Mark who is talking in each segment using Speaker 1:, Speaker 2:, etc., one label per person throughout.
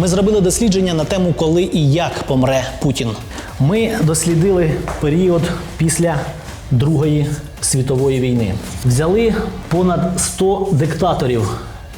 Speaker 1: Ми зробили дослідження на тему, коли і як помре Путін. Ми дослідили період після Другої світової війни. Взяли понад 100 диктаторів,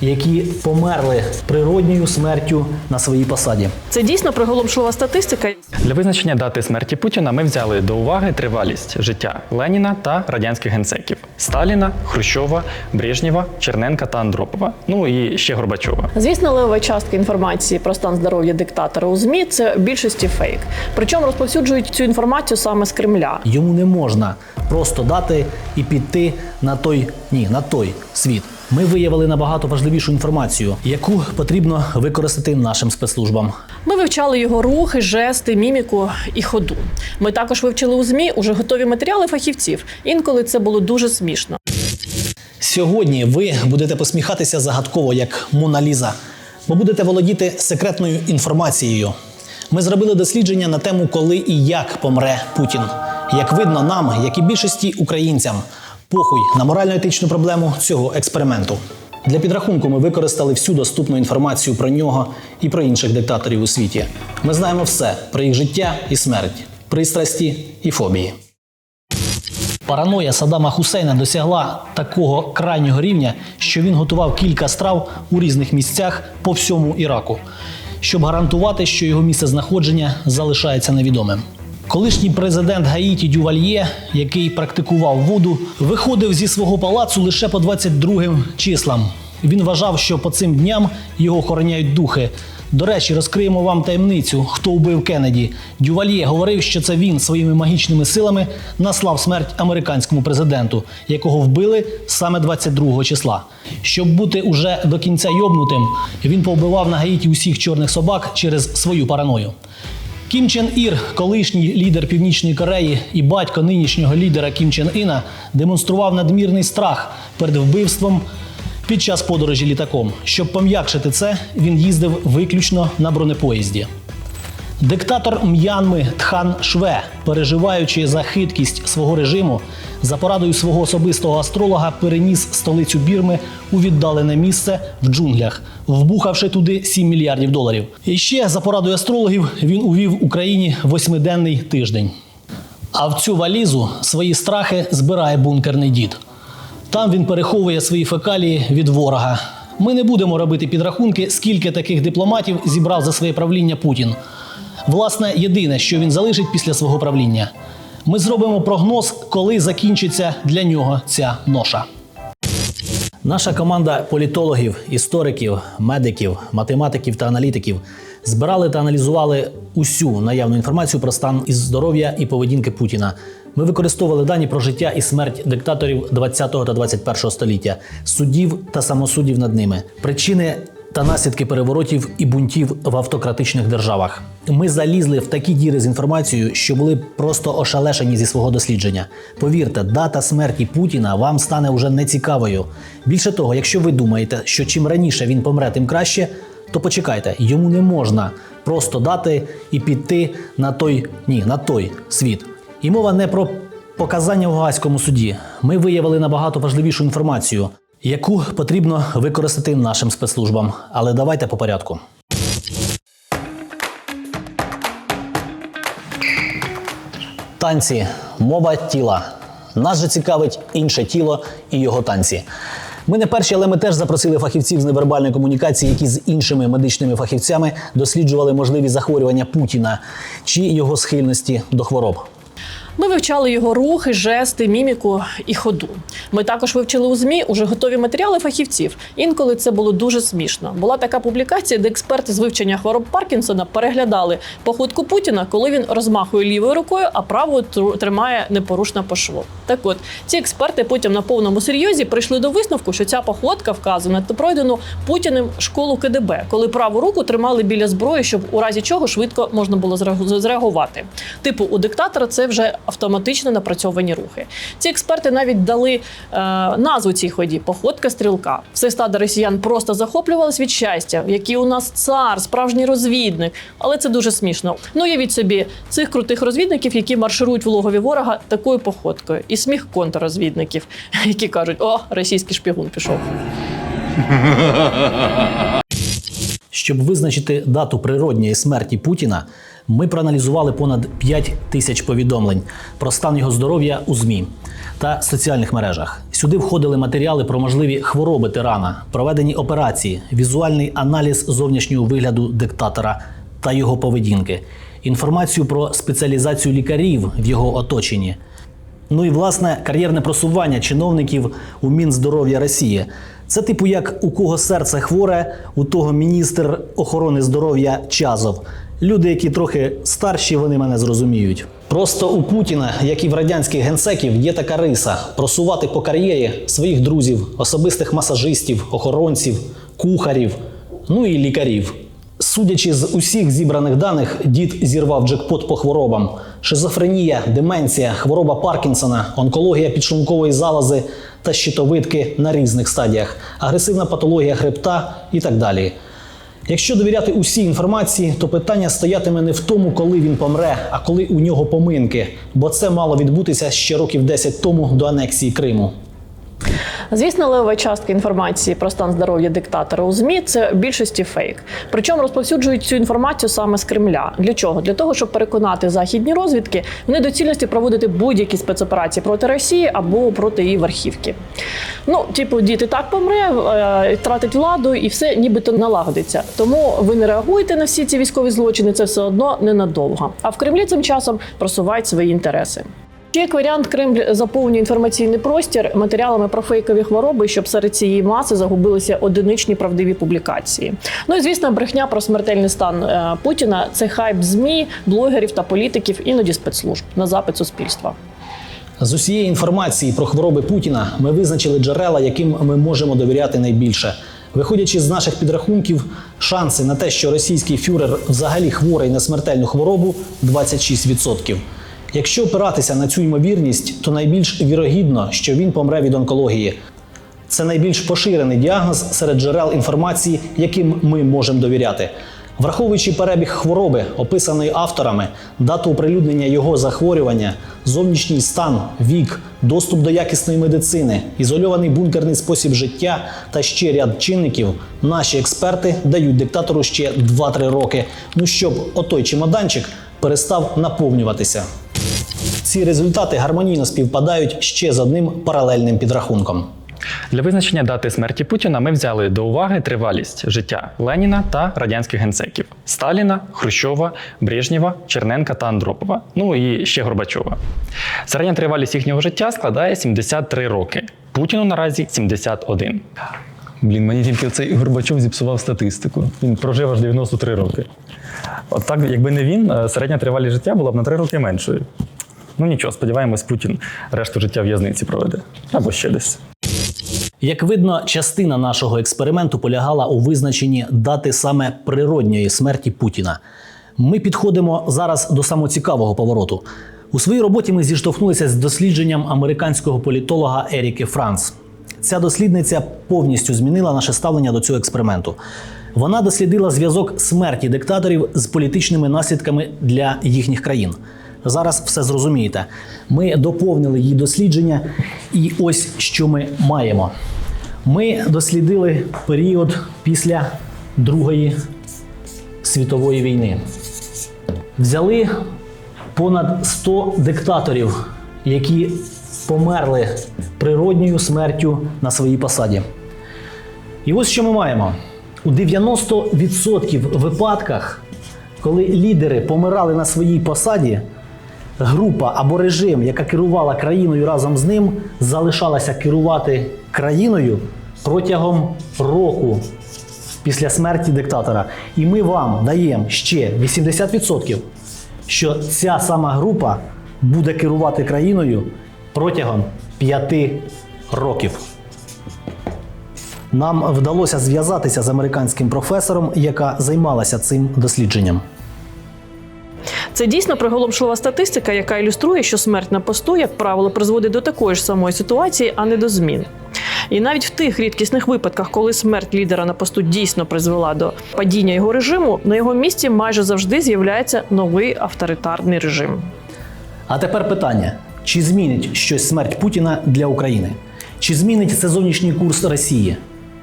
Speaker 1: які померли природньою смертю на своїй посаді.
Speaker 2: Це дійсно приголомшлива статистика.
Speaker 3: Для визначення дати смерті Путіна ми взяли до уваги тривалість життя Леніна та радянських генсеків Сталіна, Хрущова, Брежнєва, Черненка та Андропова. Ну і ще Горбачова.
Speaker 2: Звісно, левова частка інформації про стан здоров'я диктатора у змі це в більшості фейк. Причому розповсюджують цю інформацію саме з Кремля.
Speaker 1: Йому не можна просто дати і піти на той ні, на той світ. Ми виявили набагато важливішу інформацію, яку потрібно використати нашим спецслужбам.
Speaker 2: Ми вивчали його рухи, жести, міміку і ходу. Ми також вивчили у змі уже готові матеріали фахівців. Інколи це було дуже смішно.
Speaker 1: Сьогодні ви будете посміхатися загадково, як Мона Ліза, бо будете володіти секретною інформацією. Ми зробили дослідження на тему, коли і як помре Путін. Як видно, нам, як і більшості українцям, похуй на морально-етичну проблему цього експерименту. Для підрахунку ми використали всю доступну інформацію про нього і про інших диктаторів у світі. Ми знаємо все про їх життя і смерть, пристрасті і фобії. Параноя Саддама Хусейна досягла такого крайнього рівня, що він готував кілька страв у різних місцях по всьому Іраку, щоб гарантувати, що його місце знаходження залишається невідомим. Колишній президент Гаїті Дювальє, який практикував воду, виходив зі свого палацу лише по 22 числам. Він вважав, що по цим дням його охороняють духи. До речі, розкриємо вам таємницю, хто вбив Кеннеді. Дювальє говорив, що це він своїми магічними силами наслав смерть американському президенту, якого вбили саме 22 числа. Щоб бути уже до кінця йобнутим, він повбивав на Гаїті усіх чорних собак через свою параною. Кім Чен Ір, колишній лідер Північної Кореї і батько нинішнього лідера Кім Чен Іна, демонстрував надмірний страх перед вбивством під час подорожі літаком. Щоб пом'якшити це, він їздив виключно на бронепоїзді. Диктатор М'янми Тхан Шве, переживаючи за хиткість свого режиму, за порадою свого особистого астролога переніс столицю Бірми у віддалене місце в джунглях, вбухавши туди 7 мільярдів доларів. І ще за порадою астрологів він увів Україні восьмиденний тиждень. А в цю валізу свої страхи збирає бункерний дід. Там він переховує свої фекалії від ворога. Ми не будемо робити підрахунки, скільки таких дипломатів зібрав за своє правління Путін. Власне, єдине, що він залишить після свого правління. Ми зробимо прогноз, коли закінчиться для нього ця ноша. Наша команда політологів, істориків, медиків, математиків та аналітиків збирали та аналізували усю наявну інформацію про стан із здоров'я і поведінки Путіна. Ми використовували дані про життя і смерть диктаторів 20 та 21 століття, суддів та самосуддів над ними, причини та наслідки переворотів і бунтів в автократичних державах. Ми залізли в такі діри з інформацією, що були просто ошалешені зі свого дослідження. Повірте, дата смерті Путіна вам стане уже нецікавою. Більше того, якщо ви думаєте, що чим раніше він помре, тим краще, то почекайте, йому не можна просто дати і піти на той ні, на той світ. І мова не про показання в Гаазькому суді. Ми виявили набагато важливішу інформацію, яку потрібно використати нашим спецслужбам. Але давайте по порядку. Танці, мова тіла. Нас же цікавить інше тіло і його танці. Ми не перші, але ми теж запросили фахівців з невербальної комунікації, які з іншими медичними фахівцями досліджували можливі захворювання Путіна чи його схильності до хвороб.
Speaker 2: Ми вивчали його рухи, жести, міміку і ходу. Ми також вивчили у змі уже готові матеріали фахівців. Інколи це було дуже смішно. Була така публікація, де експерти з вивчення хвороб Паркінсона переглядали походку Путіна, коли він розмахує лівою рукою, а правою тримає непорушно по шву. Так от ці експерти потім на повному серйозі прийшли до висновку, що ця походка вказана та пройдену Путіним школу КДБ, коли праву руку тримали біля зброї, щоб у разі чого швидко можна було зреагу- зреагувати. Типу, у диктатора це вже автоматично напрацьовані рухи. Ці експерти навіть дали е, назву цій ході походка стрілка. Все стадо росіян просто захоплювалось від щастя, який у нас цар, справжній розвідник. Але це дуже смішно. Ну явіть собі цих крутих розвідників, які марширують в логові ворога такою походкою, і сміх контррозвідників, які кажуть: о, російський шпигун пішов.
Speaker 1: Щоб визначити дату природньої смерті Путіна, ми проаналізували понад 5 тисяч повідомлень про стан його здоров'я у ЗМІ та соціальних мережах. Сюди входили матеріали про можливі хвороби тирана, проведені операції, візуальний аналіз зовнішнього вигляду диктатора та його поведінки, інформацію про спеціалізацію лікарів в його оточенні. Ну і власне кар'єрне просування чиновників у Мінздоров'я Росії. Це типу як у кого серце хворе, у того міністр охорони здоров'я Чазов. Люди, які трохи старші, вони мене зрозуміють. Просто у Путіна, як і в радянських генсеків, є така риса просувати по кар'єрі своїх друзів, особистих масажистів, охоронців, кухарів, ну і лікарів. Судячи з усіх зібраних даних, дід зірвав джекпот по хворобам: шизофренія, деменція, хвороба Паркінсона, онкологія підшлункової залози та щитовидки на різних стадіях, агресивна патологія хребта і так далі. Якщо довіряти усій інформації, то питання стоятиме не в тому, коли він помре, а коли у нього поминки, бо це мало відбутися ще років 10 тому до анексії Криму.
Speaker 2: Звісно, левова частка інформації про стан здоров'я диктатора у ЗМІ це в більшості фейк. Причому розповсюджують цю інформацію саме з Кремля. Для чого? Для того, щоб переконати західні розвідки в недоцільності проводити будь-які спецоперації проти Росії або проти її верхівки. Ну, типу, діти так помре, е, втратить владу і все нібито налагодиться. Тому ви не реагуєте на всі ці військові злочини, це все одно ненадовго. А в Кремлі цим часом просувають свої інтереси. Ще як варіант Кремль заповнює інформаційний простір матеріалами про фейкові хвороби, щоб серед цієї маси загубилися одиничні правдиві публікації. Ну і звісно, брехня про смертельний стан е, Путіна це хайп змі, блогерів та політиків, іноді спецслужб на запит суспільства.
Speaker 1: З усієї інформації про хвороби Путіна ми визначили джерела, яким ми можемо довіряти найбільше. Виходячи з наших підрахунків, шанси на те, що російський фюрер взагалі хворий на смертельну хворобу 26%. Якщо опиратися на цю ймовірність, то найбільш вірогідно, що він помре від онкології. Це найбільш поширений діагноз серед джерел інформації, яким ми можемо довіряти. Враховуючи перебіг хвороби, описаної авторами, дату оприлюднення його захворювання, зовнішній стан, вік, доступ до якісної медицини, ізольований бункерний спосіб життя та ще ряд чинників, наші експерти дають диктатору ще 2-3 роки. Ну щоб отой чемоданчик перестав наповнюватися. Ці результати гармонійно співпадають ще з одним паралельним підрахунком.
Speaker 3: Для визначення дати смерті Путіна ми взяли до уваги тривалість життя Леніна та радянських генсеків Сталіна, Хрущова, Брежнєва, Черненка та Андропова. Ну і ще Горбачова. Середня тривалість їхнього життя складає 73 роки. Путіну наразі 71.
Speaker 4: Блін, мені тільки цей Горбачов зіпсував статистику. Він прожив аж 93 роки.
Speaker 3: От так, якби не він, е, середня тривалість життя була б на 3 роки меншою. Ну нічого, сподіваємось, Путін решту життя в'язниці проведе. Або ще десь.
Speaker 1: Як видно, частина нашого експерименту полягала у визначенні дати саме природньої смерті Путіна. Ми підходимо зараз до самоцікавого повороту. У своїй роботі ми зіштовхнулися з дослідженням американського політолога Еріки Франц. Ця дослідниця повністю змінила наше ставлення до цього експерименту. Вона дослідила зв'язок смерті диктаторів з політичними наслідками для їхніх країн. Зараз все зрозумієте. Ми доповнили її дослідження, і ось що ми маємо. Ми дослідили період після Другої світової війни. Взяли понад 100 диктаторів, які померли природньою смертю на своїй посаді. І ось що ми маємо: у 90% випадках, коли лідери помирали на своїй посаді, група або режим, яка керувала країною разом з ним, залишалася керувати країною протягом року після смерті диктатора. І ми вам даємо ще 80%, що ця сама група буде керувати країною протягом 5 років. Нам вдалося зв'язатися з американським професором, яка займалася цим дослідженням.
Speaker 2: Це дійсно приголомшлива статистика, яка ілюструє, що смерть на посту, як правило, призводить до такої ж самої ситуації, а не до змін. І навіть в тих рідкісних випадках, коли смерть лідера на посту дійсно призвела до падіння його режиму, на його місці майже завжди з'являється новий авторитарний режим.
Speaker 1: А тепер питання: чи змінить щось смерть Путіна для України? Чи змінить це зовнішній курс Росії?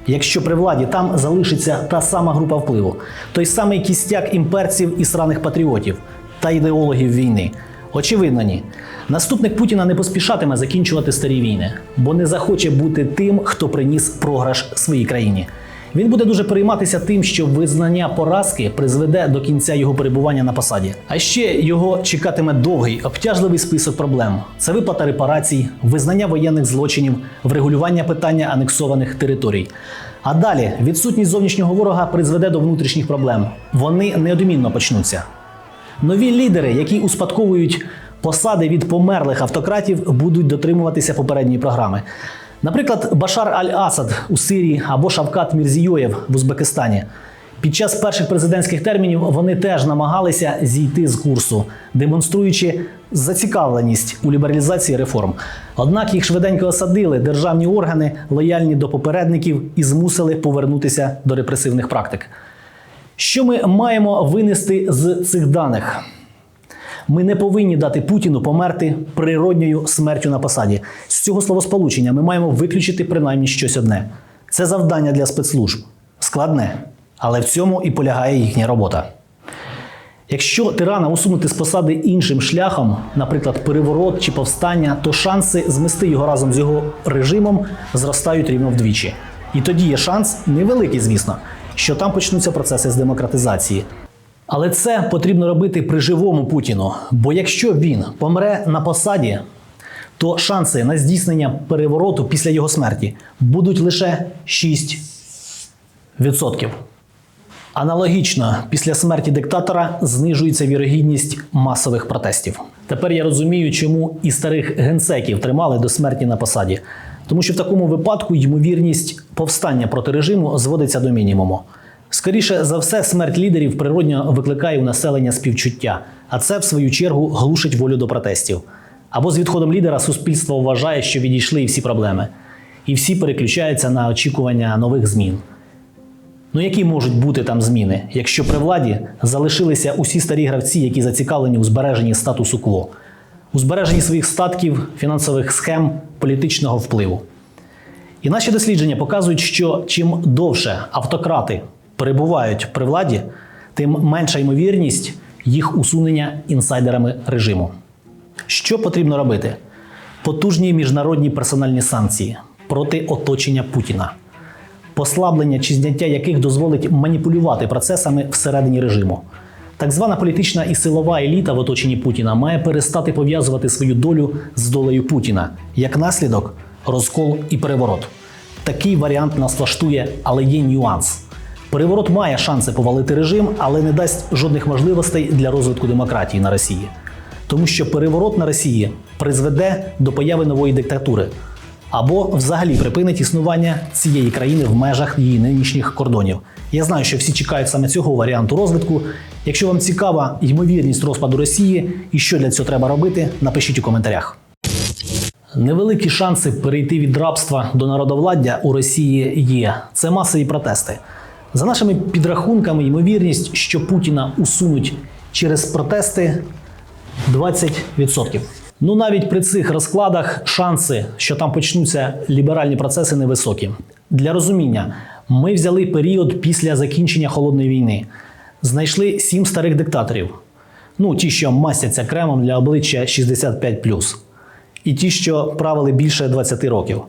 Speaker 1: Якщо при владі там залишиться та сама група впливу, той самий кістяк імперців і сраних патріотів та ідеологів війни. Очевидно, ні. Наступник Путіна не поспішатиме закінчувати старі війни, бо не захоче бути тим, хто приніс програш своїй країні. Він буде дуже перейматися тим, що визнання поразки призведе до кінця його перебування на посаді. А ще його чекатиме довгий обтяжливий список проблем: це виплата репарацій, визнання воєнних злочинів, врегулювання питання анексованих територій. А далі відсутність зовнішнього ворога призведе до внутрішніх проблем. Вони неодмінно почнуться. Нові лідери, які успадковують посади від померлих автократів, будуть дотримуватися попередньої програми. Наприклад, Башар Аль-Асад у Сирії або Шавкат Мірзійоєв в Узбекистані. Під час перших президентських термінів вони теж намагалися зійти з курсу, демонструючи зацікавленість у лібералізації реформ. Однак їх швиденько осадили державні органи, лояльні до попередників, і змусили повернутися до репресивних практик. Що ми маємо винести з цих даних? Ми не повинні дати Путіну померти природньою смертю на посаді. З цього словосполучення ми маємо виключити принаймні щось одне. Це завдання для спецслужб. Складне, але в цьому і полягає їхня робота. Якщо тирана усунути з посади іншим шляхом, наприклад, переворот чи повстання, то шанси змести його разом з його режимом зростають рівно вдвічі. І тоді є шанс, невеликий, звісно, що там почнуться процеси з демократизації. Але це потрібно робити при живому Путіну. Бо якщо він помре на посаді, то шанси на здійснення перевороту після його смерті будуть лише 6%. Аналогічно, після смерті диктатора знижується вірогідність масових протестів. Тепер я розумію, чому і старих генсеків тримали до смерті на посаді. Тому що в такому випадку ймовірність повстання проти режиму зводиться до мінімуму. Скоріше за все, смерть лідерів природньо викликає у населення співчуття, а це, в свою чергу, глушить волю до протестів. Або з відходом лідера суспільство вважає, що відійшли і всі проблеми, і всі переключаються на очікування нових змін. Ну які можуть бути там зміни, якщо при владі залишилися усі старі гравці, які зацікавлені у збереженні статусу кво, у збереженні своїх статків, фінансових схем, політичного впливу. І наші дослідження показують, що чим довше автократи перебувають при владі, тим менша ймовірність їх усунення інсайдерами режиму. Що потрібно робити? Потужні міжнародні персональні санкції проти оточення Путіна послаблення чи зняття яких дозволить маніпулювати процесами всередині режиму. Так звана політична і силова еліта в оточенні Путіна має перестати пов'язувати свою долю з долею Путіна. Як наслідок розкол і переворот. Такий варіант нас влаштує, але є нюанс. Переворот має шанси повалити режим, але не дасть жодних можливостей для розвитку демократії на Росії. Тому що переворот на Росії призведе до появи нової диктатури або взагалі припинить існування цієї країни в межах її нинішніх кордонів. Я знаю, що всі чекають саме цього варіанту розвитку. Якщо вам цікава ймовірність розпаду Росії і що для цього треба робити, напишіть у коментарях. Невеликі шанси перейти від рабства до народовладдя у Росії є. Це масові протести. За нашими підрахунками, ймовірність, що Путіна усунуть через протести 20%. Ну навіть при цих розкладах шанси, що там почнуться ліберальні процеси, невисокі. Для розуміння, ми взяли період після закінчення холодної війни, знайшли сім старих диктаторів. Ну, ті, що мастяться кремом для обличчя 65+, і ті, що правили більше 20 років,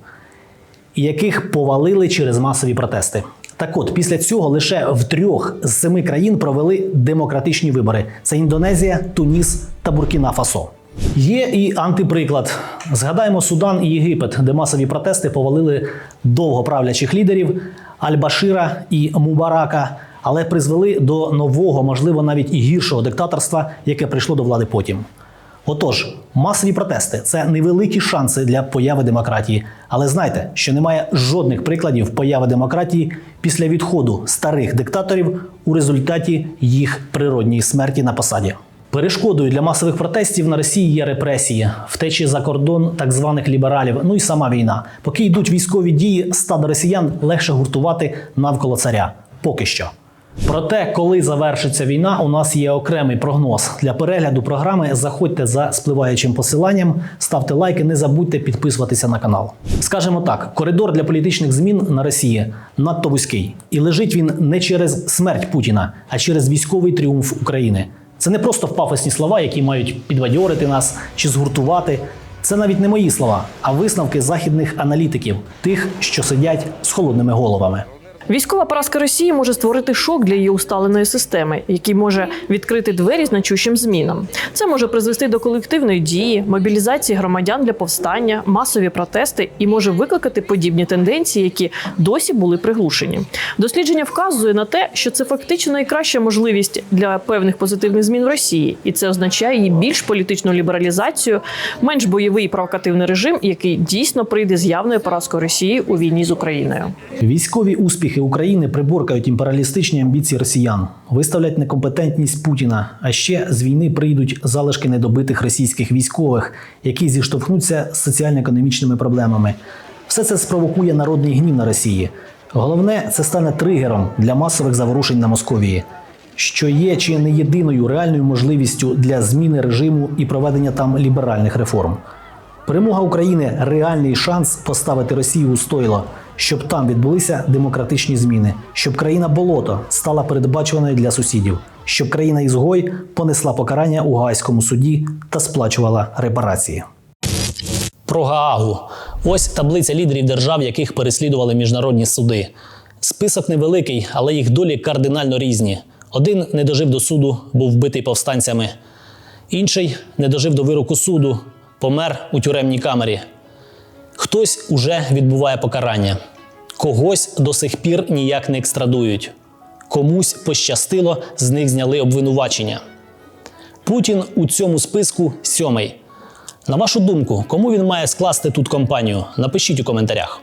Speaker 1: яких повалили через масові протести. Так от, після цього лише в трьох з семи країн провели демократичні вибори: це Індонезія, Туніс та Буркіна Фасо. Є і антиприклад. Згадаємо Судан і Єгипет, де масові протести повалили довго правлячих лідерів Аль-Башира і Мубарака, але призвели до нового, можливо, навіть і гіршого диктаторства, яке прийшло до влади потім. Отож, масові протести це невеликі шанси для появи демократії. Але знайте, що немає жодних прикладів появи демократії після відходу старих диктаторів у результаті їх природньої смерті на посаді. Перешкодою для масових протестів на Росії є репресії, втечі за кордон так званих лібералів, ну і сама війна. Поки йдуть військові дії, стадо росіян легше гуртувати навколо царя. Поки що. Про те, коли завершиться війна, у нас є окремий прогноз. Для перегляду програми заходьте за спливаючим посиланням, ставте лайки, не забудьте підписуватися на канал. Скажемо так: коридор для політичних змін на Росії надто вузький, і лежить він не через смерть Путіна, а через військовий тріумф України. Це не просто пафосні слова, які мають підбадьорити нас чи згуртувати. Це навіть не мої слова, а висновки західних аналітиків, тих, що сидять з холодними головами.
Speaker 2: Військова поразка Росії може створити шок для її усталеної системи, який може відкрити двері значущим змінам. Це може призвести до колективної дії, мобілізації громадян для повстання, масові протести і може викликати подібні тенденції, які досі були приглушені. Дослідження вказує на те, що це фактично найкраща можливість для певних позитивних змін в Росії, і це означає її більш політичну лібералізацію, менш бойовий і провокативний режим, який дійсно прийде з явною поразкою Росії у війні з Україною.
Speaker 1: Військові успіхи України приборкають імперіалістичні амбіції росіян, виставлять некомпетентність Путіна. А ще з війни прийдуть залишки недобитих російських військових, які зіштовхнуться з соціально-економічними проблемами. Все це спровокує народний гнів на Росії. Головне, це стане тригером для масових заворушень на Московії, що є чи не єдиною реальною можливістю для зміни режиму і проведення там ліберальних реформ. Перемога України реальний шанс поставити Росію у стойло, щоб там відбулися демократичні зміни, щоб країна болото стала передбачуваною для сусідів, щоб країна ізгой понесла покарання у Гаазькому суді та сплачувала репарації. Про Гаагу. Ось таблиця лідерів держав, яких переслідували міжнародні суди. Список невеликий, але їх долі кардинально різні. Один не дожив до суду, був вбитий повстанцями. Інший не дожив до вироку суду, помер у тюремній камері. Хтось уже відбуває покарання, когось до сих пір ніяк не екстрадують, комусь пощастило, з них зняли обвинувачення. Путін у цьому списку сьомий. На вашу думку, кому він має скласти тут компанію? Напишіть у коментарях.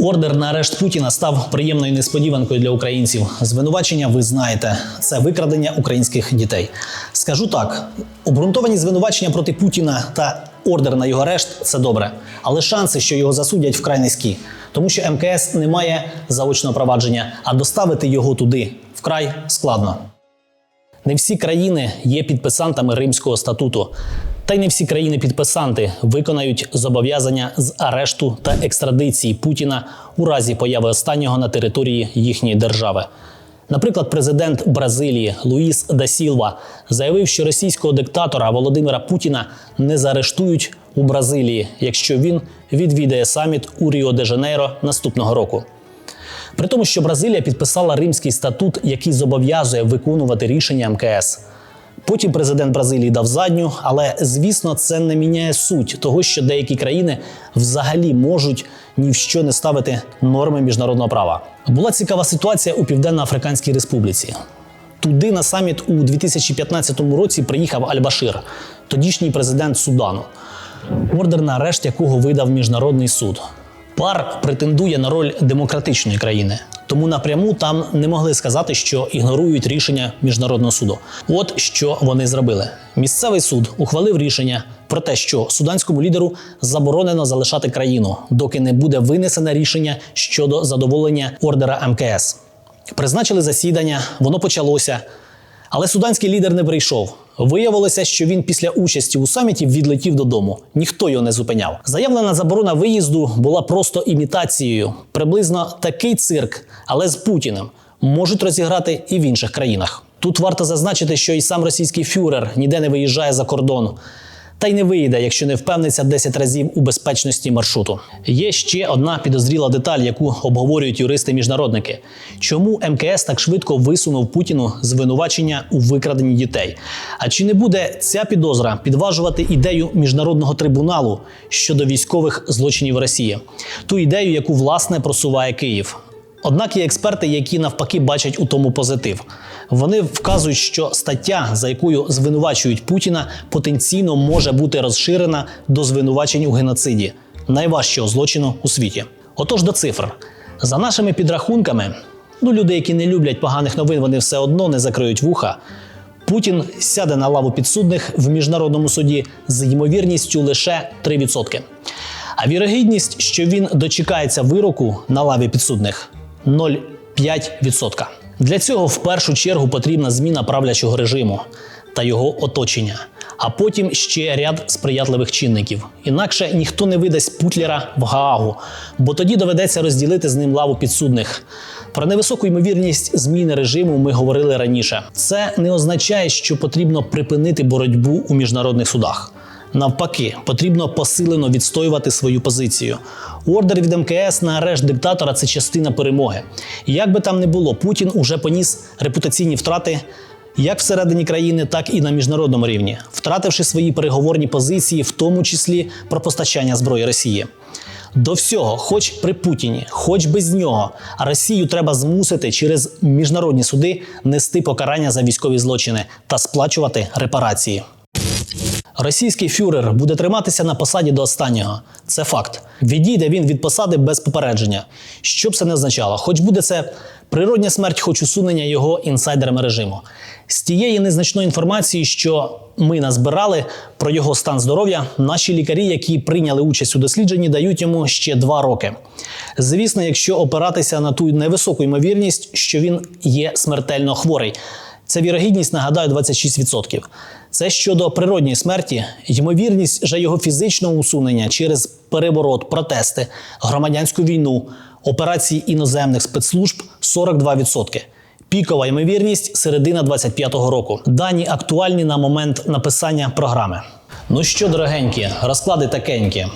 Speaker 1: Ордер на арешт Путіна став приємною несподіванкою для українців. Звинувачення ви знаєте, це викрадення українських дітей. Скажу так: обґрунтовані звинувачення проти Путіна та ордер на його арешт це добре, але шанси, що його засудять, вкрай низькі, тому що МКС не має заочного провадження, а доставити його туди вкрай складно. Не всі країни є підписантами Римського статуту. Та й не всі країни-підписанти виконають зобов'язання з арешту та екстрадиції Путіна у разі появи останнього на території їхньої держави. Наприклад, президент Бразилії Луїс да Сілва заявив, що російського диктатора Володимира Путіна не заарештують у Бразилії, якщо він відвідає саміт у Ріо-де-Жанейро наступного року. При тому, що Бразилія підписала Римський статут, який зобов'язує виконувати рішення МКС. Потім президент Бразилії дав задню, але звісно, це не міняє суть того, що деякі країни взагалі можуть ні в що не ставити норми міжнародного права. Була цікава ситуація у Південно-Африканській Республіці. Туди на саміт у 2015 році приїхав Аль-Башир, тодішній президент Судану, ордер на арешт якого видав міжнародний суд. Пар претендує на роль демократичної країни, тому напряму там не могли сказати, що ігнорують рішення міжнародного суду. От що вони зробили. Місцевий суд ухвалив рішення про те, що суданському лідеру заборонено залишати країну, доки не буде винесене рішення щодо задоволення ордера МКС. Призначили засідання, воно почалося. Але суданський лідер не прийшов. Виявилося, що він після участі у саміті відлетів додому. Ніхто його не зупиняв. Заявлена заборона виїзду була просто імітацією. Приблизно такий цирк, але з Путіним можуть розіграти і в інших країнах. Тут варто зазначити, що і сам російський фюрер ніде не виїжджає за кордон. Та й не вийде, якщо не впевниться 10 разів у безпечності маршруту. Є ще одна підозріла деталь, яку обговорюють юристи-міжнародники. Чому МКС так швидко висунув Путіну звинувачення у викраденні дітей? А чи не буде ця підозра підважувати ідею міжнародного трибуналу щодо військових злочинів Росії? Ту ідею, яку власне просуває Київ? Однак є експерти, які навпаки бачать у тому позитив. Вони вказують, що стаття, за якою звинувачують Путіна, потенційно може бути розширена до звинувачень у геноциді найважчого злочину у світі. Отож до цифр. За нашими підрахунками, ну люди, які не люблять поганих новин, вони все одно не закриють вуха. Путін сяде на лаву підсудних в міжнародному суді з ймовірністю лише 3%. А вірогідність, що він дочекається вироку на лаві підсудних 0,5%. Для цього в першу чергу потрібна зміна правлячого режиму та його оточення, а потім ще ряд сприятливих чинників. Інакше ніхто не видасть Путлера в Гаагу, бо тоді доведеться розділити з ним лаву підсудних. Про невисоку ймовірність зміни режиму ми говорили раніше. Це не означає, що потрібно припинити боротьбу у міжнародних судах. Навпаки, потрібно посилено відстоювати свою позицію. Ордер від МКС на арешт диктатора це частина перемоги. Як би там не було, Путін уже поніс репутаційні втрати як всередині країни, так і на міжнародному рівні, втративши свої переговорні позиції, в тому числі про постачання зброї Росії. До всього, хоч при Путіні, хоч без нього, Росію треба змусити через міжнародні суди нести покарання за військові злочини та сплачувати репарації. Російський фюрер буде триматися на посаді до останнього. Це факт. Відійде він від посади без попередження. Що б це не означало, хоч буде це природня смерть, хоч усунення його інсайдерами режиму. З тієї незначної інформації, що ми назбирали про його стан здоров'я, наші лікарі, які прийняли участь у дослідженні, дають йому ще два роки. Звісно, якщо опиратися на ту невисоку ймовірність, що він є смертельно хворий. Це вірогідність, нагадаю, 26%. Це щодо природньої смерті, ймовірність же його фізичного усунення через переворот, протести, громадянську війну, операції іноземних спецслужб 42%. Пікова ймовірність середина 25-го року. Дані актуальні на момент написання програми. Ну що, дорогенькі, розклади такенькі.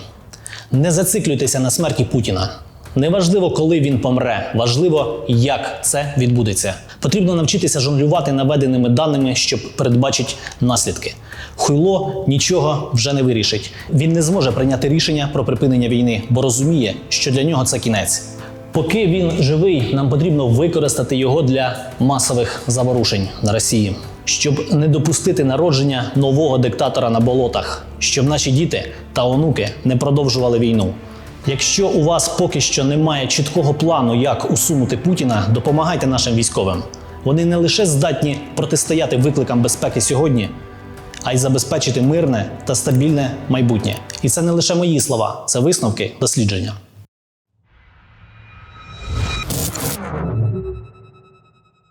Speaker 1: Не зациклюйтеся на смерті Путіна. Неважливо, коли він помре, важливо, як це відбудеться. Потрібно навчитися жонглювати наведеними даними, щоб передбачити наслідки. Хуйло нічого вже не вирішить. Він не зможе прийняти рішення про припинення війни, бо розуміє, що для нього це кінець. Поки він живий, нам потрібно використати його для масових заворушень на Росії, щоб не допустити народження нового диктатора на болотах, щоб наші діти та онуки не продовжували війну. Якщо у вас поки що немає чіткого плану, як усунути Путіна, допомагайте нашим військовим. Вони не лише здатні протистояти викликам безпеки сьогодні, а й забезпечити мирне та стабільне майбутнє. І це не лише мої слова, це висновки дослідження.